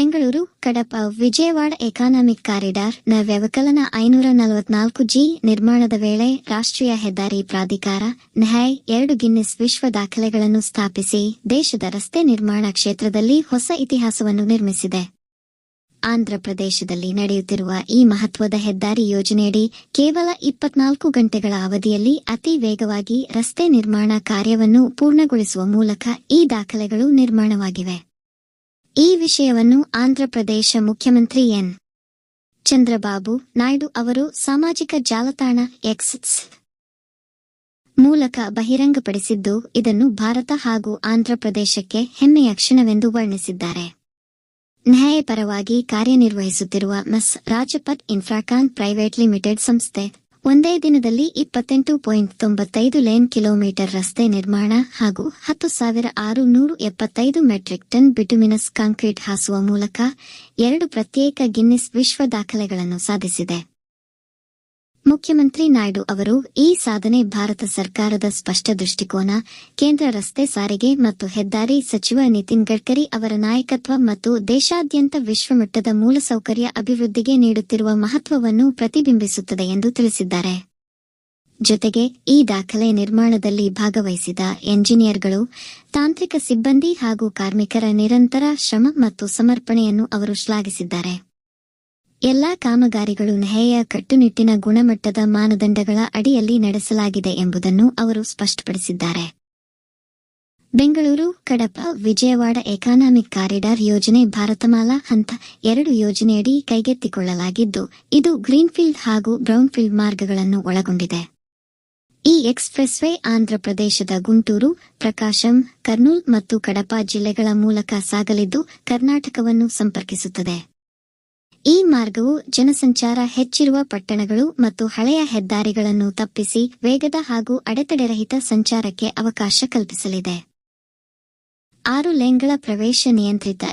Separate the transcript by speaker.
Speaker 1: Bengaluru, Kadapa, Vijayawada economic ಕಾರಿಡಾರ್ನ ವ್ಯವಕಲನ ಐನೂರ ನಲವತ್ನಾಲ್ಕು ಜಿ ನಿರ್ಮಾಣದ ವೇಳೆ ರಾಷ್ಟ್ರೀಯ ಹೆದ್ದಾರಿ ಪ್ರಾಧಿಕಾರ ನೆಹಾಯ್ ಎರಡು ಗಿನ್ನಿಸ್ ವಿಶ್ವ ದಾಖಲೆಗಳನ್ನು ಸ್ಥಾಪಿಸಿ ದೇಶದ ರಸ್ತೆ ನಿರ್ಮಾಣ ಕ್ಷೇತ್ರದಲ್ಲಿ ಹೊಸ ಇತಿಹಾಸವನ್ನು ನಿರ್ಮಿಸಿದೆ. ಆಂಧ್ರಪ್ರದೇಶದಲ್ಲಿ ನಡೆಯುತ್ತಿರುವ ಈ ಮಹತ್ವದ ಹೆದ್ದಾರಿ ಯೋಜನೆಯಡಿ ಕೇವಲ ಇಪ್ಪತ್ನಾಲ್ಕು ಗಂಟೆಗಳ ಅವಧಿಯಲ್ಲಿ ಅತಿ ವೇಗವಾಗಿ ರಸ್ತೆ ನಿರ್ಮಾಣ ಕಾರ್ಯವನ್ನು ಪೂರ್ಣಗೊಳಿಸುವ ಮೂಲಕ ಈ ದಾಖಲೆಗಳು ನಿರ್ಮಾಣವಾಗಿವೆ. ಈ ವಿಷಯವನ್ನು ಆಂಧ್ರಪ್ರದೇಶ ಮುಖ್ಯಮಂತ್ರಿ ಎನ್. ಚಂದ್ರಬಾಬು ನಾಯ್ಡು ಅವರು ಸಾಮಾಜಿಕ ಜಾಲತಾಣ ಎಕ್ಸ್. ಮೂಲಕ ಬಹಿರಂಗಪಡಿಸಿದ್ದು ಇದನ್ನು ಭಾರತ ಹಾಗೂ ಆಂಧ್ರಪ್ರದೇಶಕ್ಕೆ ಹೆಮ್ಮೆಯ ಕ್ಷಣವೆಂದು ವರ್ಣಿಸಿದ್ದಾರೆ. ನ್ಯಾಯಪರವಾಗಿ ಕಾರ್ಯನಿರ್ವಹಿಸುತ್ತಿರುವ ಮಸ್. ರಾಜಪಥ್ ಇನ್ಫ್ರಾಕಾನ್ ಪ್ರೈವೇಟ್ ಲಿಮಿಟೆಡ್ ಸಂಸ್ಥೆ ಒಂದೇ ದಿನದಲ್ಲಿ ಇಪ್ಪತ್ತೆಂಟು ಪಾಯಿಂಟ್ ತೊಂಬತ್ತೈದು ಲೇನ್ ಕಿಲೋಮೀಟರ್ ರಸ್ತೆ ನಿರ್ಮಾಣ ಹಾಗೂ ಹತ್ತು ಸಾವಿರ ಆರು ನೂರು ಎಪ್ಪತ್ತೈದು ಮೆಟ್ರಿಕ್ ಟನ್ ಬಿಟುಮಿನಸ್ ಕಾಂಕ್ರೀಟ್ ಹಾಸುವ ಮೂಲಕ ಎರಡು ಪ್ರತ್ಯೇಕ ಗಿನ್ನಿಸ್ ವಿಶ್ವ ದಾಖಲೆಗಳನ್ನು ಸಾಧಿಸಿದೆ. ಮುಖ್ಯಮಂತ್ರಿ ನಾಯ್ಡು ಅವರು ಈ ಸಾಧನೆ ಭಾರತ ಸರ್ಕಾರದ ಸ್ಪಷ್ಟ ದೃಷ್ಟಿಕೋನ, ಕೇಂದ್ರ ರಸ್ತೆ ಸಾರಿಗೆ ಮತ್ತು ಹೆದ್ದಾರಿ ಸಚಿವ ನಿತಿನ್ ಗಡ್ಕರಿ ಅವರ ನಾಯಕತ್ವ ಮತ್ತು ದೇಶಾದ್ಯಂತ ವಿಶ್ವಮಟ್ಟದ ಮೂಲಸೌಕರ್ಯ ಅಭಿವೃದ್ಧಿಗೆ ನೀಡುತ್ತಿರುವ ಮಹತ್ವವನ್ನು ಪ್ರತಿಬಿಂಬಿಸುತ್ತದೆ ಎಂದು ತಿಳಿಸಿದ್ದಾರೆ. ಜೊತೆಗೆ ಈ ದಾಖಲೆ ನಿರ್ಮಾಣದಲ್ಲಿ ಭಾಗವಹಿಸಿದ ಎಂಜಿನಿಯರ್ಗಳು, ತಾಂತ್ರಿಕ ಸಿಬ್ಬಂದಿ ಹಾಗೂ ಕಾರ್ಮಿಕರ ನಿರಂತರ ಶ್ರಮ ಮತ್ತು ಸಮರ್ಪಣೆಯನ್ನು ಅವರು ಶ್ಲಾಘಿಸಿದ್ದಾರೆ. ಎಲ್ಲಾ ಕಾಮಗಾರಿಗಳು ನೆಹೆಯ ಕಟ್ಟುನಿಟ್ಟಿನ ಗುಣಮಟ್ಟದ ಮಾನದಂಡಗಳ ಅಡಿಯಲ್ಲಿ ನಡೆಸಲಾಗಿದೆ ಎಂಬುದನ್ನು ಅವರು ಸ್ಪಷ್ಟಪಡಿಸಿದ್ದಾರೆ. ಬೆಂಗಳೂರು, ಕಡಪ, ವಿಜಯವಾಡ ಎಕಾನಾಮಿಕ್ ಕಾರಿಡಾರ್ ಯೋಜನೆ ಭಾರತಮಾಲಾ ಹಂತ ಎರಡು ಯೋಜನೆಯಡಿ ಕೈಗೆತ್ತಿಕೊಳ್ಳಲಾಗಿದ್ದು, ಇದು ಗ್ರೀನ್ಫೀಲ್ಡ್ ಹಾಗೂ ಬ್ರೌನ್ಫೀಲ್ಡ್ ಮಾರ್ಗಗಳನ್ನು ಒಳಗೊಂಡಿದೆ. ಈ ಎಕ್ಸ್ಪ್ರೆಸ್ವೇ ಆಂಧ್ರಪ್ರದೇಶದ ಗುಂಟೂರು, ಪ್ರಕಾಶಂ, ಕರ್ನೂಲ್ ಮತ್ತು ಕಡಪ ಜಿಲ್ಲೆಗಳ ಮೂಲಕ ಸಾಗಲಿದ್ದು ಕರ್ನಾಟಕವನ್ನು ಸಂಪರ್ಕಿಸುತ್ತದೆ. ಈ ಮಾರ್ಗವು ಜನಸಂಚಾರ ಹೆಚ್ಚಿರುವ ಪಟ್ಟಣಗಳು ಮತ್ತು ಹಳೆಯ ಹೆದ್ದಾರಿಗಳನ್ನು ತಪ್ಪಿಸಿ ವೇಗದ ಹಾಗೂ ಅಡೆತಡೆರಹಿತ ಸಂಚಾರಕ್ಕೆ ಅವಕಾಶ ಕಲ್ಪಿಸಲಿದೆ. ಆರು ಲೇನ್ಗಳ ಪ್ರವೇಶ ನಿಯಂತ್ರಿತ